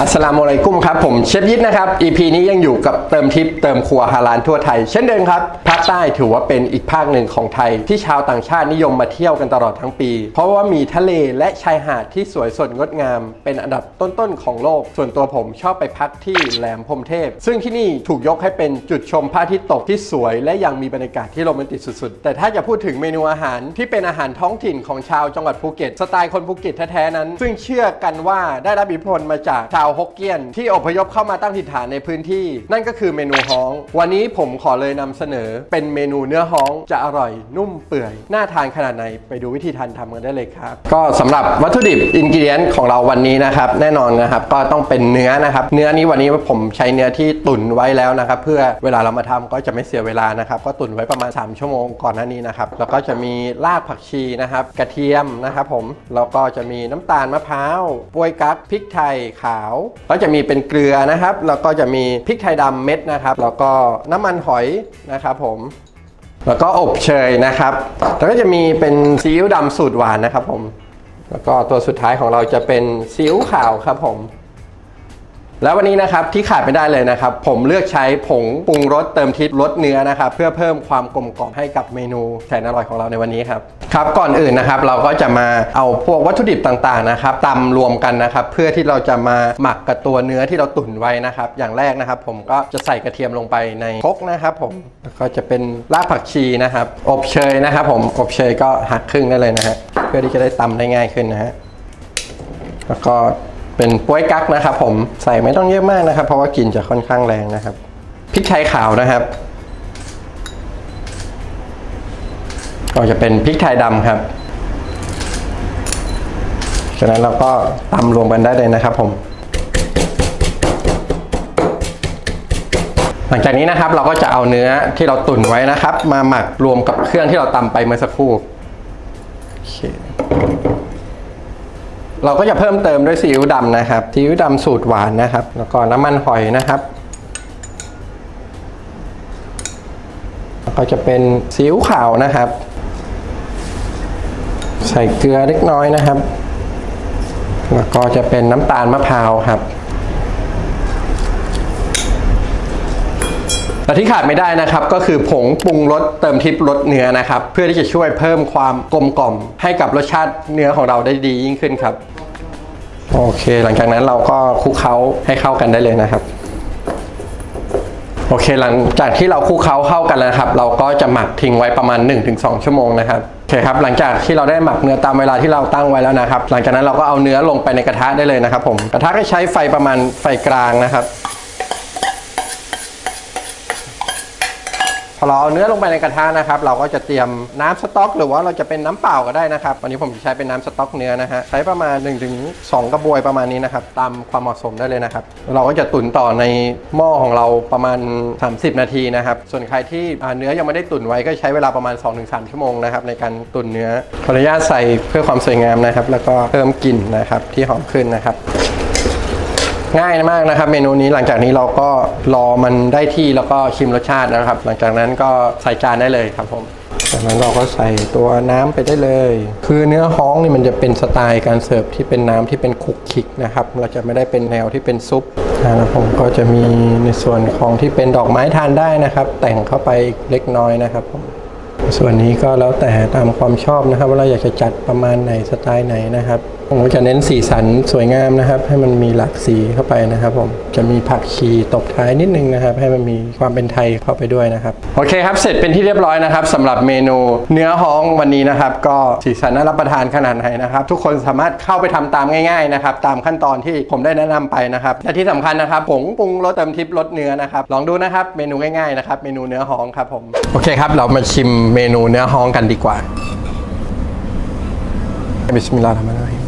อัสสลามุอะลัยกุมครับ ผมเชฟยิทนะครับ EP นี้ยังอยู่กับเติมทิปเติมครัวฮาลานทั่วไทย เช่นเดิมครับ ภาคใต้ถือว่าเป็นอีกภาคหนึ่งของไทย ที่ชาวต่างชาตินิยมมาเที่ยวกันตลอดทั้งปี เพราะว่ามีทะเลและชายหาดที่สวยสดงดงาม เป็นอันดับต้นๆของโลก ส่วนตัวผมชอบไปพักที่แหลมพรมเทพ ซึ่งที่นี่ถูกยกให้เป็นจุดชมพระอาทิตย์ตกที่สวย และยังมีบรรยากาศที่โรแมนติกสุดๆ แต่ถ้าจะพูดถึงเมนูอาหารที่เป็นอาหารท้องถิ่นของชาวจังหวัดภูเก็ตสไตล์คนภูเก็ตแท้ๆนั้น ซึ่งเชื่อกันว่าได้รับอิทธิพลมาจากชาวฮกเกี้ยน ที่อพยพเข้ามาตั้งถิ่นฐานในพื้นที่ นั่นก็คือเมนูฮ้อง วันนี้ผมขอเลยนำเสนอ เป็นเมนูเนื้อฮ้องจะอร่อยนุ่มเปื่อย น่าทานขนาดไหนไปดูวิธีทานทำกันได้เลยครับ ก็สำหรับวัตถุดิบอินกิเดียนของเราวันนี้นะครับแน่นอนนะครับก็ต้องเป็นเนื้อนะครับ เนื้อนี้วันนี้ผมใช้เนื้อที่ตุ๋นไว้แล้วนะครับเพื่อเวลาเรามาทำก็จะไม่เสียเวลานะครับก็ตุ๋นไว้ประมาณ 3 ชั่วโมงก่อนหน้านี้นะครับแล้วก็จะมีรากผักชีนะครับ กระเทียมนะครับผมแล้วก็จะมีน้ำตาลมะพร้าวปวยกั๊กพริกไทยขาวก็จะมีเป็นเกลือนะครับ แล้วก็จะมีพริกไทยดำเม็ดนะครับ แล้วก็น้ำมันหอยนะครับผมแล้วก็อบเชยนะครับ แล้วก็จะมีเป็นซีอิ๊วดำสูตรหวานนะครับผม แล้วก็ตัวสุดท้ายของเราจะเป็นซีอิ๊วขาวครับผม แล้ววันนี้นะครับที่ขาดไม่ได้เลยนะครับ ผมเลือกใช้ผงปรุงรสเติมทิศรสเนื้อนะครับ เพื่อเพิ่มความกลมกล่อมให้กับเมนูแสนอร่อยของเราในวันนี้ครับครับก่อนอื่นนะครับเราก็จะมาเอาพวกวัตถุดิบต่างๆนะครับตำรวมกันนะครับ เพื่อที่เราจะมาหมักกับตัวเนื้อที่เราตุ๋นไว้นะครับ อย่างแรกนะครับ ผมก็จะใส่กระเทียมลงไปในครกนะครับ ผมแล้วก็จะเป็นรากผักชีนะครับ อบเชยนะครับ ผมอบเชยก็หักครึ่งได้เลยนะฮะเพื่อที่จะได้ตำได้ง่ายขึ้นนะฮะแล้วก็ เป็นป้วยกั๊กนะครับผมใส่ไม่ต้องเยอะมากนะครับ เพราะว่ากลิ่นจะค่อนข้างแรงนะครับพริกไทยขาวนะครับก็จะเป็นพริกไทยดำครับจากนั้นเราก็ตำรวมกันได้เลยนะครับผม หลังจากนี้นะครับเราก็จะเอาเนื้อที่เราตุ๋นไว้นะครับ มาหมักรวมกับเครื่องที่เราตำไปเมื่อสักครู่โอเค เราก็จะเพิ่มเติมด้วยซีอิ๊วดำนะครับซีอิ๊วดำสูตรหวานนะครับ แล้วก็น้ำมันหอยนะครับก็จะเป็นซีอิ๊วขาวนะครับ ใส่เกลือเล็กน้อยนะครับ แล้วก็จะเป็นน้ำตาลมะพร้าวครับ และที่ขาดไม่ได้นะครับก็คือผงปรุงรสเติมทิพรสเนื้อนะครับ เพื่อที่จะช่วยเพิ่มความกลมกล่อม ให้กับรสชาติเนื้อของเราได้ดียิ่งขึ้นครับ โอเค หลังจากนั้นเราก็คลุกเคล้าให้เข้ากันได้เลยนะครับโอเคหลังจากที่เราคลุกเคล้าเข้ากันแล้วครับ เราก็จะหมักทิ้งไว้ประมาณ 1-2 ชั่วโมงนะครับโอเคครับหลังจากที่เราได้หมักเนื้อตามเวลาที่เราตั้งไว้แล้วนะครับ หลังจากนั้นเราก็เอาเนื้อลงไปในกระทะได้เลยนะครับ ผมกระทะก็ใช้ไฟประมาณไฟกลางนะครับ พอเราเอาเนื้อลงไปในกระทะนะครับ เราก็จะเตรียมน้ำสต๊อก หรือว่าเราจะเป็นน้ำเปล่าก็ได้นะครับวันนี้ผมจะใช้เป็นน้ำสต๊อกเนื้อนะฮะใช้ประมาณ 1-2 กระบวยประมาณนี้นะครับตามความเหมาะสมได้เลยนะครับ เราก็จะตุ๋นต่อในหม้อของเราประมาณ 30 นาทีนะครับ ส่วนใครที่เนื้อยังไม่ได้ตุ๋นไว้ก็ใช้เวลาประมาณ 2-3 ชั่วโมงนะครับในการตุ๋นเนื้อขออนุญาตใส่เพื่อความสวยงามนะครับ แล้วก็เพิ่มกลิ่นนะครับที่หอมขึ้นนะครับ ง่ายมากนะครับ เมนูนี้หลังจากนี้เราก็รอมันได้ที่แล้วก็ชิมรสชาตินะครับ หลังจากนั้นก็ใส่จานได้เลยครับผมจากนั้นเราก็ใส่ตัวน้ำไปได้เลย คือเนื้อฮ้องนี่มันจะเป็นสไตล์การเสิร์ฟที่เป็นน้ำที่เป็นคลุกคลิกนะครับ เราจะไม่ได้เป็นแนวที่เป็นซุปนะครับผมก็จะมีในส่วนของที่เป็นดอกไม้ทานได้นะครับ แต่งเข้าไปเล็กน้อยนะครับผมส่วนนี้ก็แล้วแต่ตามความชอบนะครับ ว่าเราอยากจะจัดประมาณไหนสไตล์ไหนนะครับ ผมก็จะเน้นสีสันสวยงามนะครับ ให้มันมีหลากสีเข้าไปนะครับ ผมจะมีผักชีตบท้ายนิดนึงนะครับ ให้มันมีความเป็นไทยเข้าไปด้วยนะครับ โอเคครับ เสร็จเป็นที่เรียบร้อยนะครับสำหรับเมนูเนื้อฮ้องวันนี้นะครับ ก็สีสันน่ารับประทานขนาดไหนนะครับ ทุกคนสามารถเข้าไปทำตามง่ายๆนะครับตามขั้นตอนที่ผมได้แนะนำไปนะครับและที่สำคัญนะครับผงปรุงรสเติมทิพย์รสเนื้อนะครับลองดูนะครับเมนูง่ายๆนะครับเมนูเนื้อฮ้องครับผมโอเคครับ เรามาชิมเมนูเนื้อฮ้องกันดีกว่าบิสมิลลาห์รเราะห์มานิรเราะฮีม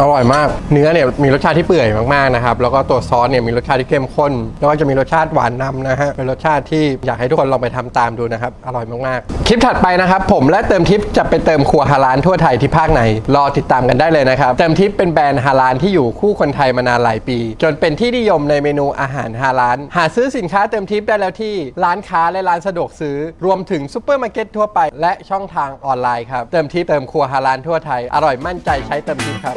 อร่อยมาก เนื้อเนี่ยมีรสชาติที่เปื่อยมากๆนะครับ แล้วก็ตัวซอสเนี่ยมีรสชาติที่เข้มข้น แล้วก็จะมีรสชาติหวานนำนะฮะ เป็นรสชาติที่อยากให้ทุกคนลองไปทำตามดูนะครับ อร่อยมากๆ คลิปถัดไปนะครับผมและเติมทิปจะไปเติมครัวฮาลานทั่วไทยที่ภาคไหน รอติดตามกันได้เลยนะครับ เติมทิปเป็นแบรนด์ฮาลานที่อยู่คู่คนไทยมานานหลายปี จนเป็นที่นิยมในเมนูอาหารฮาลาน หาซื้อสินค้าเติมทิปได้แล้วที่ร้านค้าและร้านสะดวกซื้อ รวมถึงซูเปอร์มาร์เก็ตทั่วไป และช่องทางออนไลน์ครับ เติมทิปเติมครัวฮาลานทั่วไทย อร่อยมั่นใจใช้เติมทิปครับ